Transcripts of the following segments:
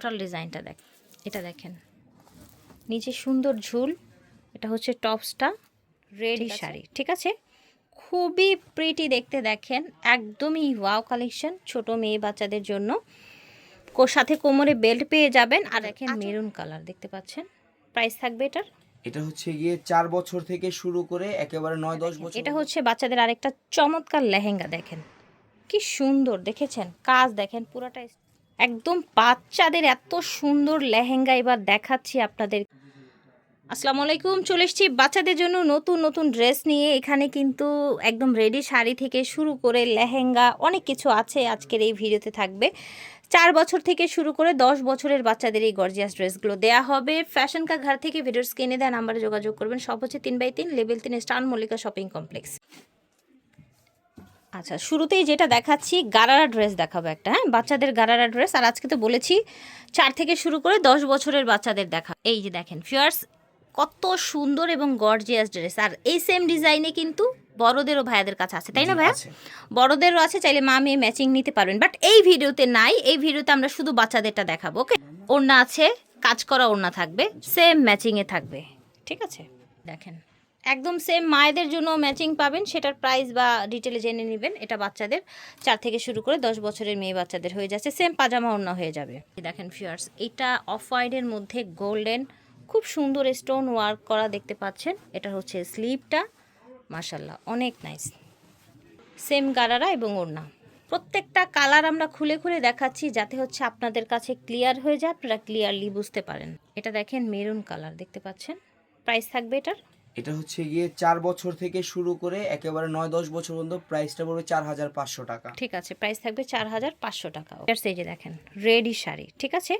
Total ডিজাইনটা দেখ এটা দেখেন। নিচে সুন্দর ঝুল এটা হচ্ছে টপসটা রেডি শাড়ি ঠিক আছে? খুবই প্রিটি দেখতে দেখেন একদমই ওয়াও কালেকশন ছোট মেয়ে বাচ্চাদের জন্য। কো- সাথে কোমরে বেল্ট পেয়ে যাবেন আর দেখেন মেরুন কালার দেখতে পাচ্ছেন। প্রাইস থাকবে এটার? এটা হচ্ছে গিয়ে চার বছর থেকে শুরু করে একেবারে নয় দশ বছর এটা হচ্ছে বাচ্চাদের আরেকটা চমৎকার লেহেঙ্গা দেখেন। কি সুন্দর দেখেছেন? কাজ দেখেন পুরাটা একদম বাচ্চাদের এত সুন্দর লেহেঙ্গা এবার দেখাচ্ছি আপনাদের। আসসালামু আলাইকুম, চলে এসেছি বাচ্চাদের জন্য নতুন নতুন ড্রেস নিয়ে। এখানে কিন্তু একদম রেডি শাড়ি থেকে শুরু করে লেহেঙ্গা অনেক কিছু আছে আজকের এই ভিডিওতে থাকবে। চার বছর থেকে শুরু করে দশ বছরের বাচ্চাদের এই গর্জিয়াস ড্রেসগুলো দেয়া হবে। ফ্যাশন কা ঘর থেকে ভিডিওর স্ক্রিনে দেওয়া নাম্বারে যোগাযোগ করবেন। সব হচ্ছে তিন বাই তিন লেভেল তিন, স্টান মল্লিকা শপিং কমপ্লেক্স আচ্ছা শুরুতেই যেটা দেখাচ্ছি গারারা ড্রেস দেখাবো একটা হ্যাঁ? বাচ্চাদের গারারা ড্রেস আর আজকে তো বলেছি চার থেকে শুরু করে দশ বছরের বাচ্চাদের দেখা এই যে দেখেন ফিয়ার্স কত সুন্দর এবং গর্জিয়াস ড্রেস আর এই সেম ডিজাইনে কিন্তু বড়দেরও ভাইয়াদের কাছে আছে তাই না ভাইয়া? বড়দেরও আছে চাইলে মা মেয়ে ম্যাচিং নিতে পারবেন বাট এই ভিডিওতে নাই এই ভিডিওতে আমরা শুধু বাচ্চাদেরটা দেখাবো ওকে ওড়না আছে কাজ করা ওড়না থাকবে সেম ম্যাচিংয়ে থাকবে ঠিক আছে? দেখেন। একদম সেম মায়েদের জন্য ম্যাচিং পাবেন, সেটার প্রাইস বা ডিটেলে জেনে নেবেন। এটা বাচ্চাদের চার থেকে শুরু করে দশ বছরের মেয়ে বাচ্চাদের হয়ে যাচ্ছে। সেম পাজামা ওড়না হয়ে যাবে। দেখেন ফিয়ার্স এটা অফ হোয়াইটের মধ্যে গোল্ডেন খুব সুন্দর স্টোন ওয়ার্ক করা দেখতে পাচ্ছেন। এটা হচ্ছে স্লিপটা মাশাল্লাহ অনেক নাইস সেম গারারা এবং ওড়না। প্রত্যেকটা কালার আমরা খুলে খুলে দেখাচ্ছি যাতে হচ্ছে আপনাদের কাছে ক্লিয়ার হয়ে যায়, আপনারা ক্লিয়ারলি বুঝতে পারেন। এটা দেখেন মেরুন কালার দেখতে পাচ্ছেন? প্রাইস থাকবে এটার। এটা হচ্ছে গিয়ে চার বছর থেকে শুরু করে একেবারে নয় দশ বছর পর্যন্ত প্রাইসটা পড়বে চার হাজার পাঁচশো টাকা। ঠিক আছে প্রাইস থাকবে চার হাজার পাঁচশো টাকা। এই যে দেখেন রেডি শাড়ি ঠিক আছে?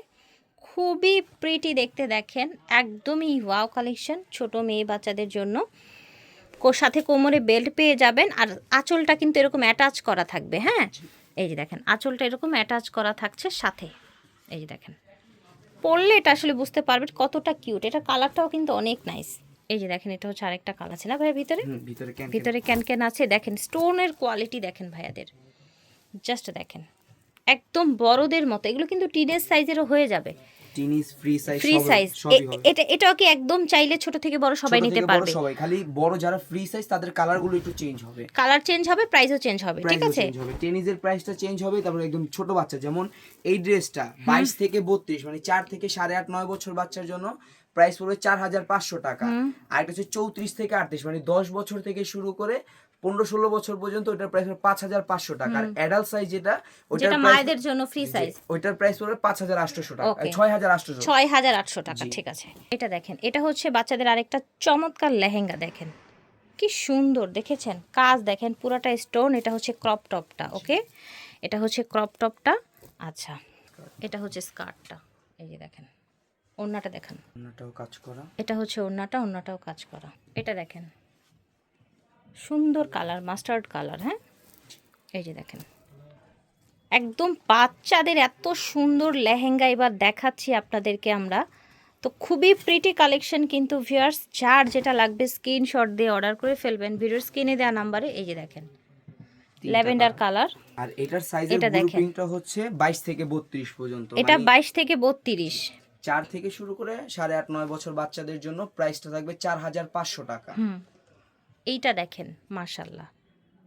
খুবই প্রিটি দেখতে দেখেন একদমই ওয়াও কালেকশন ছোট মেয়ে বাচ্চাদের জন্য। কো- সাথে কোমরে বেল্ট পেয়ে যাবেন আর আঁচলটা কিন্তু এরকম অ্যাটাচ করা থাকবে হ্যাঁ? এই যে দেখেন আঁচলটা এরকম অ্যাটাচ করা থাকছে সাথে। এই যে দেখেন পরলে এটা আসলে বুঝতে পারবেন কতটা কিউট এটা কালারটাও কিন্তু অনেক নাইস এই যে দেখেন এটা হচ্ছে আরেকটা কালার আছে না ভাই ভিতরে? ভিতরে ক্যান ভিতরে ক্যান আছে। দেখেন স্টোনের কোয়ালিটি দেখেন ভাইয়াদের। জাস্ট দেখেন একদম বড়দের মতো। এগুলো কিন্তু টিনেজ সাইজেরও হয়ে যাবে। টিনিস ফ্রি সাইজ এটা এটাও কি একদম চাইলে ছোট থেকে বড় সবাই নিতে পারবে? সবাই। খালি বড় যারা ফ্রি সাইজ তাদের কালারগুলো একটু চেঞ্জ হবে। কালার চেঞ্জ হবে প্রাইসও চেঞ্জ হবে ঠিক আছে? চেঞ্জ হবে। টেনিসের প্রাইসটা চেঞ্জ হবে তারপরে একদম ছোট বাচ্চা। যেমন এই ড্রেসটা বাইশ থেকে বত্রিশ মানে চার থেকে সাড়ে আট নয় বছর বাচ্চার জন্য প্রাইস পড়বে চার হাজার পাঁচশো টাকা। আর এটা হচ্ছে চৌত্রিশ থেকে আটত্রিশ মানে দশ বছর থেকে শুরু করে পনেরো ষোলো বছর পর্যন্ত ওটার প্রাইস পাঁচ হাজার পাঁচশো টাকা। আর অ্যাডাল্ট সাইজ যেটা ওটার মায়েদের জন্য ফ্রি সাইজ ওইটার প্রাইস পড়বে পাঁচ হাজার আটশোশো টাকা ছয় হাজার আটশোশো ছয় হাজার আটশো টাকা ঠিক আছে। এটা দেখেন এটা হচ্ছে বাচ্চাদের আরেকটা চমৎকার লেহেঙ্গা দেখেন। কি সুন্দর দেখেছেন? কাজ দেখেন পুরাটা স্টোন এটা হচ্ছে ক্রপ টপটা ওকে এটা হচ্ছে ক্রপ টপটা আচ্ছা এটা হচ্ছে স্কার্টটা এই যে দেখেন। ওড়নাটা দেখেন। ওনাটাও কাজ করা। এটা হচ্ছে ওড়নাটা ওড়নাটাও কাজ করা। এটা দেখেন। সুন্দর কালার মাস্টার্ড কালার হ্যাঁ? এই যে দেখেন। একদম বাচ্চাদের এত সুন্দর লেহেঙ্গা এবার দেখাচ্ছি আপনাদেরকে আমরা। তো খুবই প্রিটি কালেকশন কিন্তু ভিউয়ার্স যার যেটা লাগবে স্ক্রিনশট দিয়ে অর্ডার করে ফেলবেন। ভিডিওর স্ক্রিনে দেওয়া নাম্বারে এই যে দেখেন। ল্যাভেন্ডার কালার আর এটার সাইজের এটা দেখেন। হচ্ছে বাইশ থেকে বত্রিশ পর্যন্ত। এটা মানে বাইশ থেকে বত্রিশ। চার থেকে শুরু করে সাড়ে আট, নয় বছর বাচ্চাদের জন্য প্রাইসটা থাকবে চার হাজার পাঁচশো টাকা। এইটা দেখেন মার্শাল্লাহ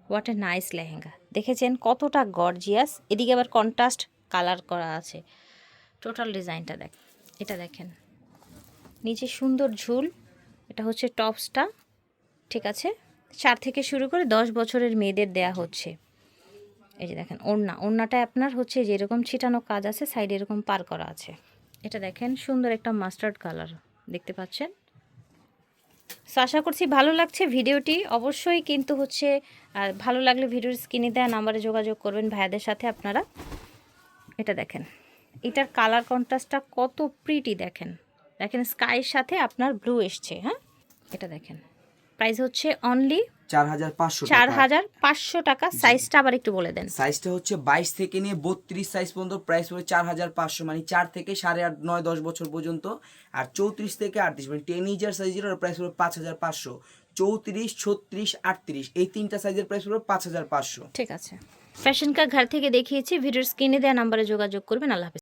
হোয়াট এ নাইস লেহেঙ্গা। দেখেছেন কতটা গর্জিয়াস এদিকে আবার কন্ট্রাস্ট কালার করা আছে। টোটাল ডিজাইনটা দেখ, এটা দেখেন। নিচে সুন্দর ঝুল, এটা হচ্ছে টপসটা, ঠিক আছে? চার থেকে শুরু করে দশ বছরের মেয়েদের দেয়া হচ্ছে। এই যে দেখেন, ওড়না। ওড়নাটা আপনার হচ্ছে যেরকম ছিটানো কাজ আছে সাইডে এরকম পার করা আছে। এটা দেখেন, সুন্দর একটা মাস্টার্ড কালার। দেখতে পাচ্ছেন? সো আশা করছি ভালো লাগছে ভিডিওটি। অবশ্যই কিন্তু হচ্ছে ভালো লাগলে ভিডিওর স্ক্রিনে দেওয়া নাম্বারে যোগাযোগ করবেন ভাইয়াদের সাথে আপনারা। এটা দেখেন, এটার কালার কন্ট্রাস্টটা কত প্রিটি দেখেন। দেখেন স্কাইয়ের সাথে আপনার ব্লু এসছে হ্যাঁ? এটা দেখেন। প্রাইস হচ্ছে অনলি চার হাজার পাঁচশো চার হাজার পাঁচশো টাকা। সাইজটা আবার একটু বলে দেন। সাইজটা হচ্ছে বাইশ থেকে নিয়ে বত্রিশ সাইজ পর্যন্ত। প্রাইস চার হাজার পাঁচশো মানে চার থেকে সাড়ে আট নয় দশ বছর পর্যন্ত। আর চৌত্রিশ থেকে আটত্রিশ মানে টেন ইজার সাইজের প্রাইস পাঁচ হাজার পাঁচশো। চৌত্রিশ ছত্রিশ আটত্রিশ এই তিনটা সাইজের প্রাইস পড়বে পাঁচ হাজার পাঁচশো। ঠিক আছে। ফ্যাশন কা ঘর থেকে দেখিয়েছি। ভিডিওর স্ক্রিনে দেওয়া নাম্বারে যোগাযোগ করবেন। আল্লাহ